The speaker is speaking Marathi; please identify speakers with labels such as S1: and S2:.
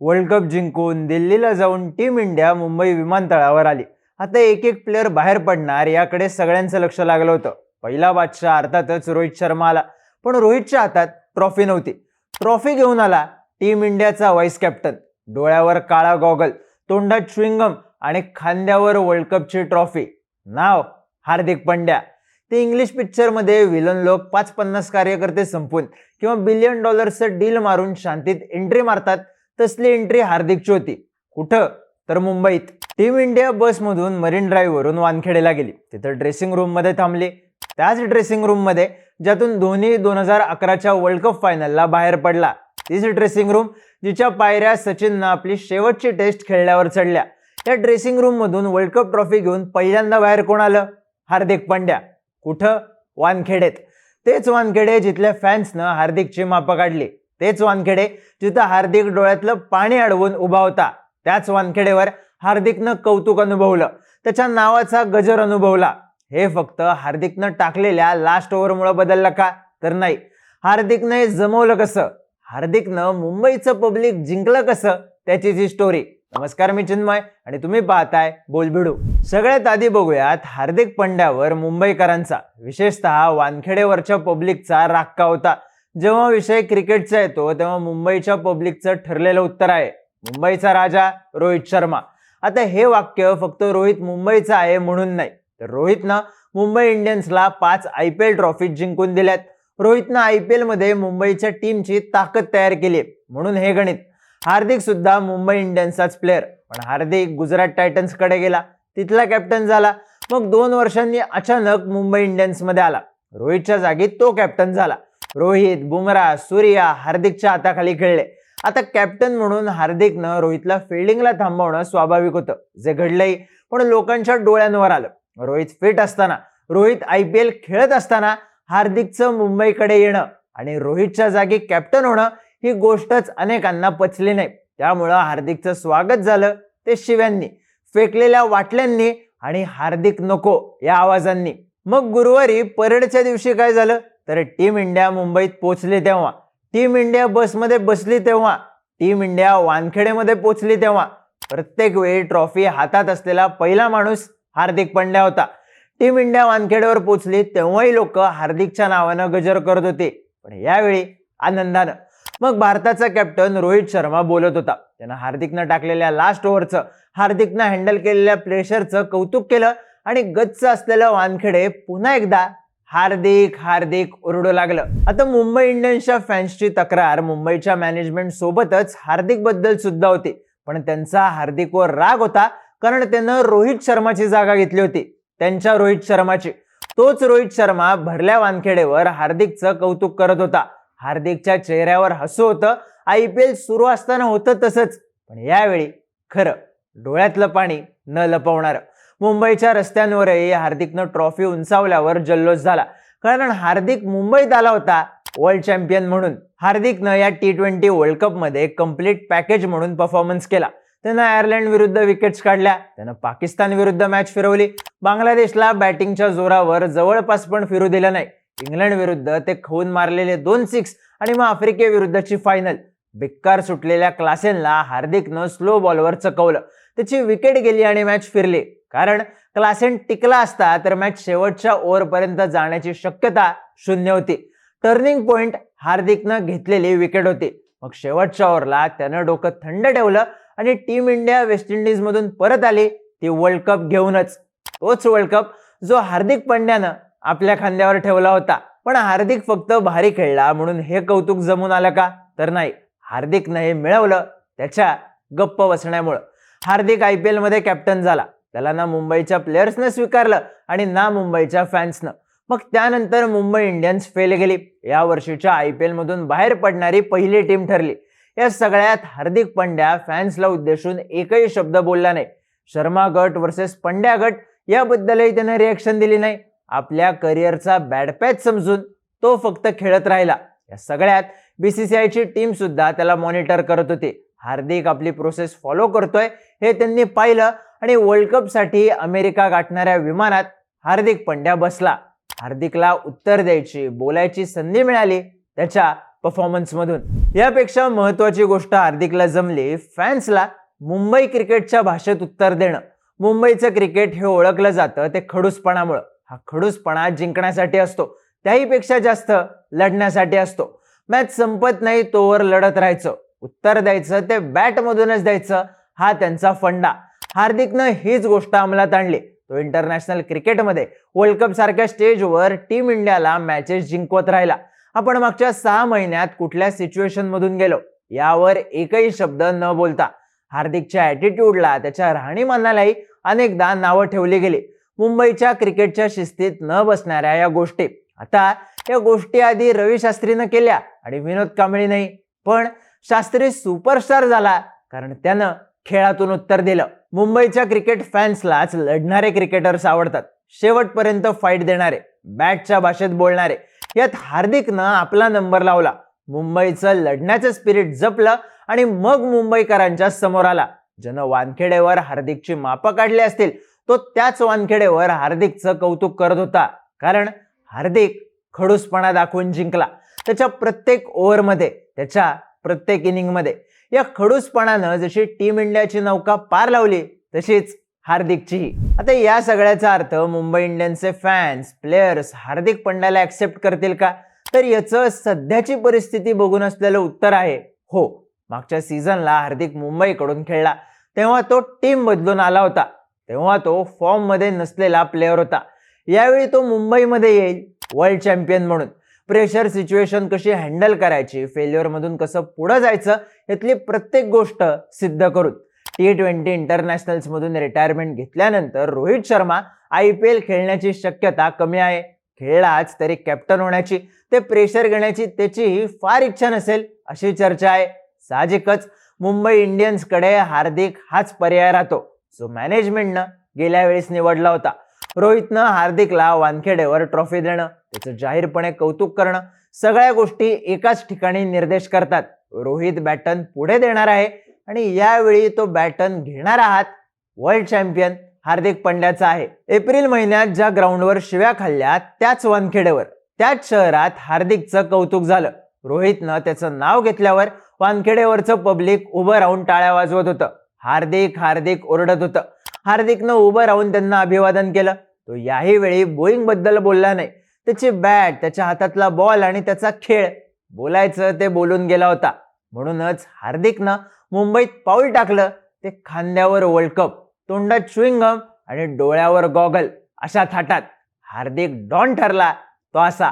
S1: वर्ल्ड कप जिंकून दिल्लीला जाऊन टीम इंडिया मुंबई विमानतळावर आली. आता एक एक प्लेअर बाहेर पडणार याकडे सगळ्यांचं लक्ष लागलं होतं. पहिला बादशाह अर्थातच रोहित शर्मा आला. पण रोहितच्या हातात ट्रॉफी नव्हती. ट्रॉफी घेऊन आला टीम इंडियाचा व्हाईस कॅप्टन डोळ्यावर काळा गॉगल तोंडात श्विंगम आणि खांद्यावर वर्ल्ड कपची ट्रॉफी नाव हार्दिक पंड्या. ते इंग्लिश पिक्चरमध्ये विलन लोक पाच पन्नास कार्यकर्ते संपून किंवा बिलियन डॉलर्सचं डील मारून शांतीत एंट्री मारतात तसली एंट्री हार्दिकची होती. कुठं? तर मुंबईत. टीम इंडिया बसमधून मरीन ड्राईव्ह वरून वानखेडेला गेली. तिथं ड्रेसिंग रूममध्ये थांबली. त्याच ड्रेसिंग रूममध्ये ज्यातून धोनी दोन हजार अकराच्या वर्ल्ड कप फायनलला बाहेर पडला. तीच ड्रेसिंग रूम जिच्या पायऱ्या सचिननं आपली शेवटची टेस्ट खेळल्यावर चढल्या. या ड्रेसिंग रूममधून वर्ल्ड कप ट्रॉफी घेऊन पहिल्यांदा बाहेर कोण आलं? हार्दिक पांड्या. कुठं? वानखेडेत. तेच वानखेडे जिथल्या फॅन्सनं हार्दिकची मापं काढली. तेच वानखेडे जिथं हार्दिक डोळ्यातलं पाणी अडवून उभा होता. त्याच वानखेडेवर हार्दिकनं कौतुक अनुभवलं. त्याच्या नावाचा गजर अनुभवला. हे फक्त हार्दिकनं टाकलेल्या लास्ट ओव्हरमुळे बदललं का? तर नाही. हार्दिकनं हे जमवलं कसं? हार्दिकनं मुंबईचं पब्लिक जिंकलं कसं? त्याची जी स्टोरी नमस्कार मी चिन्मय आणि तुम्ही पाहताय बोलबिडू. सगळ्यात आधी बघूयात हार्दिक पंड्यावर मुंबईकरांचा. विशेषतः वानखेडेवरच्या पब्लिकचा राक्का होता. जेव्हा विषय क्रिकेटचा येतो तेव्हा मुंबईच्या पब्लिकचं ठरलेलं उत्तर आहे. मुंबईचा राजा रोहित शर्मा. आता हे वाक्य फक्त रोहित मुंबईचा आहे म्हणून नाही. तर रोहितनं मुंबई इंडियन्सला पाच आय पी एल ट्रॉफी जिंकून दिल्यात. रोहितनं आय पी एलमध्ये मुंबईच्या टीमची ताकद तयार केली म्हणून हे गणित. हार्दिक सुद्धा मुंबई इंडियन्सचाच प्लेअर पण हार्दिक गुजरात टायटन्सकडे गेला. तिथला कॅप्टन झाला. मग दोन वर्षांनी अचानक मुंबई इंडियन्समध्ये आला. रोहितच्या जागी तो कॅप्टन झाला. रोहित बुमरा सूर्या हार्दिकच्या हाताखाली खेळले. आता कॅप्टन म्हणून हार्दिकनं रोहितला फिल्डिंगला थांबवणं स्वाभाविक होतं. जे घडलंही पण लोकांच्या डोळ्यांवर आलं. रोहित फिट असताना रोहित आय पी एल खेळत असताना हार्दिकचं मुंबईकडे येणं आणि रोहितच्या जागी कॅप्टन होणं ही गोष्टच अनेकांना पचली नाही. त्यामुळं हार्दिकचं स्वागत झालं ते शिव्यांनी. फेकलेल्या वाटल्यांनी आणि हार्दिक नको या आवाजांनी. मग गुरुवारी परेडच्या दिवशी काय झालं? तर टीम इंडिया मुंबईत पोचली तेव्हा. टीम इंडिया बसमध्ये बसली तेव्हा. टीम इंडिया वानखेडेमध्ये पोचली तेव्हा. प्रत्येक वेळी ट्रॉफी हातात असलेला पहिला माणूस हार्दिक पंड्या होता. टीम इंडिया वानखेडेवर पोचली तेव्हाही लोक हार्दिकच्या नावानं गजर करत होते. पण यावेळी आनंदानं. मग भारताचा कॅप्टन रोहित शर्मा बोलत होता. त्यानं हार्दिकनं टाकलेल्या लास्ट ओव्हरचं हार्दिकनं हँडल केलेल्या प्रेशरचं कौतुक केलं आणि गच्च असलेलं वानखेडे पुन्हा एकदा हार्दिक हार्दिक ओरडू लागलं. आता मुंबई इंडियन्सच्या फॅन्सची तक्रार मुंबईच्या मॅनेजमेंट सोबतच हार्दिकबद्दल सुद्धा होती. पण त्यांचा हार्दिकवर राग होता कारण त्यानं रोहित शर्माची जागा घेतली होती. त्यांच्या रोहित शर्माची. तोच रोहित शर्मा भरल्या वानखेडेवर हार्दिकचं कौतुक करत होता. हार्दिकच्या चेहऱ्यावर हसू होतं. आय पी एल सुरू असताना होतं तसंच. पण यावेळी खरं डोळ्यातलं पाणी न लपवणारं. मुंबईच्या रस्त्यांवरही हार्दिकनं ट्रॉफी उंचावल्यावर जल्लोष झाला. कारण हार्दिक मुंबईत आला होता वर्ल्ड चॅम्पियन म्हणून. हार्दिकनं या टी ट्वेंटी वर्ल्ड कपमध्ये कंप्लीट पॅकेज म्हणून परफॉर्मन्स केला. त्यानं आयर्लंड विरुद्ध विकेट्स काढल्या. त्यानं पाकिस्तान विरुद्ध मॅच फिरवली. बांगलादेशला बॅटिंगच्या जोरावर जवळपास पण फिरू दिलं नाही. इंग्लंड विरुद्ध ते खाऊन मारलेले दोन सिक्स आणि मग आफ्रिकेविरुद्धची फायनल बेकार सुटलेल्या क्लासेनला हार्दिकनं स्लो बॉलवर चकवलं. त्याची विकेट गेली आणि मॅच फिरली. कारण क्लासेन टिकला असता तर मॅच शेवटच्या ओव्हरपर्यंत जाण्याची शक्यता शून्य होती. टर्निंग पॉइंट हार्दिकनं घेतलेली विकेट होती. मग शेवटच्या ओव्हरला त्यानं डोकं थंड ठेवलं आणि टीम इंडिया वेस्ट इंडिज मधून परत आली ती वर्ल्ड कप घेऊनच. तोच वर्ल्ड कप जो हार्दिक पंड्यानं आपल्या खांद्यावर ठेवला होता. पण हार्दिक फक्त भारी खेळला म्हणून हे कौतुक जमून आलं का? तर नाही. हार्दिकनं हे मिळवलं त्याच्या गप्प बसण्यामुळं. हार्दिक आय पी एलमध्ये कॅप्टन झाला. त्याला ना मुंबईच्या प्लेयर्सनं स्वीकारलं आणि ना मुंबईच्या फॅन्सनं मग त्यानंतर मुंबई इंडियन्स फेल गेली. या वर्षीच्या आय पी एलमधून बाहेर पडणारी पहिली टीम ठरली. या सगळ्यात हार्दिक पंड्या फॅन्सला उद्देशून एकही शब्द बोलला नाही. शर्मा गट वर्सेस पंड्या गट याबद्दलही त्यानं रिॲक्शन दिली नाही. आपल्या करिअरचा बॅड पॅच समजून तो फक्त खेळत राहिला. या सगळ्यात बीसीसीआयची टीम सुद्धा त्याला मॉनिटर करत होती. हार्दिक आपली प्रोसेस फॉलो करतोय. हे त्यांनी पाहिलं आणि वर्ल्ड कपसाठी अमेरिका गाठणाऱ्या विमानात हार्दिक पंड्या बसला. हार्दिकला उत्तर द्यायची बोलायची संधी मिळाली त्याच्या परफॉर्मन्समधून यापेक्षा महत्वाची गोष्ट हार्दिकला जमली फॅन्सला मुंबई क्रिकेटच्या भाषेत उत्तर देणं. मुंबईचं क्रिकेट हे ओळखलं जातं ते खडूसपणामुळं. हा खडूसपणा जिंकण्यासाठी असतो. त्याहीपेक्षा जास्त लढण्यासाठी असतो. मॅच संपत नाही तोवर लढत राहायचं. उत्तर द्यायचं ते बॅटमधूनच द्यायचं. हा त्यांचा फंडा. हार्दिकनं हीच गोष्ट अंमलात आणली. तो इंटरनॅशनल क्रिकेटमध्ये वर्ल्ड कप सारख्या स्टेजवर टीम इंडियाला मॅचेस जिंकवत राहिला. आपण मागच्या सहा महिन्यात कुठल्या सिच्युएशन मधून गेलो? यावर एकही शब्द न बोलता. हार्दिकच्या ॲटिट्यूडला त्याच्या राहणीमानालाही अनेकदा नावं ठेवली गेली. मुंबईच्या क्रिकेटच्या शिस्तीत न बसणाऱ्या या गोष्टी. आता या गोष्टी आधी रवी शास्त्रीनं केल्या आणि विनोद कांबळीनंही. पण शास्त्री सुपरस्टार झाला. कारण त्यानं खेळातून उत्तर दिलं. मुंबईच्या क्रिकेट फॅन्सलाच लढणारे क्रिकेटर्स आवडतात. शेवटपर्यंत फाईट देणारे बॅटच्या भाषेत बोलणारे. यात हार्दिकनं आपला नंबर लावला. मुंबईचं लढण्याचं स्पिरिट जपलं आणि मग मुंबईकरांच्या समोर आला. ज्यानं वानखेडेवर हार्दिकची मापं काढली असतील तो त्याच वानखेडेवर हार्दिकचं कौतुक करत होता. कारण हार्दिक खडूसपणा दाखवून जिंकला. त्याच्या प्रत्येक ओव्हरमध्ये त्याच्या प्रत्येक इनिंगमध्ये. या खडूसपणानं जशी टीम इंडियाची नौका पार लावली तशीच हार्दिकचीही आता या सगळ्याचा अर्थ मुंबई इंडियन्सचे फॅन्स प्लेयर्स हार्दिक पंड्याला ऍक्सेप्ट करतील का? तर याचं सध्याची परिस्थिती बघून असलेलं उत्तर आहे हो. मागच्या सीझनला हार्दिक मुंबईकडून खेळला. तेव्हा तो टीम बदलून आला होता. तेव्हा तो फॉर्ममध्ये नसलेला प्लेअर होता. यावेळी तो मुंबईमध्ये येईल वर्ल्ड चॅम्पियन म्हणून. प्रेशर सिच्युएशन कशी हँडल करायची फेल्युअरमधून कसं पुढं जायचं यातली प्रत्येक गोष्ट सिद्ध करून टी ट्वेंटी इंटरनॅशनल्समधून रिटायरमेंट घेतल्यानंतर Rohit Sharma I P L खेळण्याची शक्यता कमी आहे. खेळलाच तरी कॅप्टन होण्याची. ते प्रेशर घेण्याची त्याची फार इच्छा नसेल अशी चर्चा आहे. साहजिकच मुंबई इंडियन्सकडे हार्दिक हाच पर्याय राहतो. जो मॅनेजमेंटनं गेल्या वेळेस निवडला होता. रोहितनं हार्दिकला वानखेडेवर ट्रॉफी देणं त्याचं जाहीरपणे कौतुक करणं सगळ्या गोष्टी एकाच ठिकाणी निर्देश करतात. रोहित बॅटन पुढे देणार आहे आणि यावेळी तो बॅटन घेणार आहात. वर्ल्ड चॅम्पियन हार्दिक पंड्याचा आहे. एप्रिल महिन्यात ज्या ग्राउंडवर शिव्या खाल्ल्या त्याच वानखेडेवर त्याच शहरात हार्दिकचं कौतुक झालं. रोहितनं त्याचं नाव घेतल्यावर वानखेडेवरचं पब्लिक उभं राहून टाळ्या वाजवत होतं. हार्दिक हार्दिक ओरडत होतं. हार्दिकनं उभं राहून त्यांना अभिवादन केलं. तो याही वेळी बोईंगबद्दल बोलला नाही. त्याची बॅट त्याच्या हातातला बॉल आणि त्याचा खेळ बोलायचं ते बोलून गेला होता. म्हणूनच हार्दिकनं मुंबईत पाऊल टाकलं. ते खांद्यावर वर्ल्ड कप तोंडात च्युइंगम आणि डोळ्यावर गॉगल अशा थाटात. हार्दिक डॉन ठरला तो असा.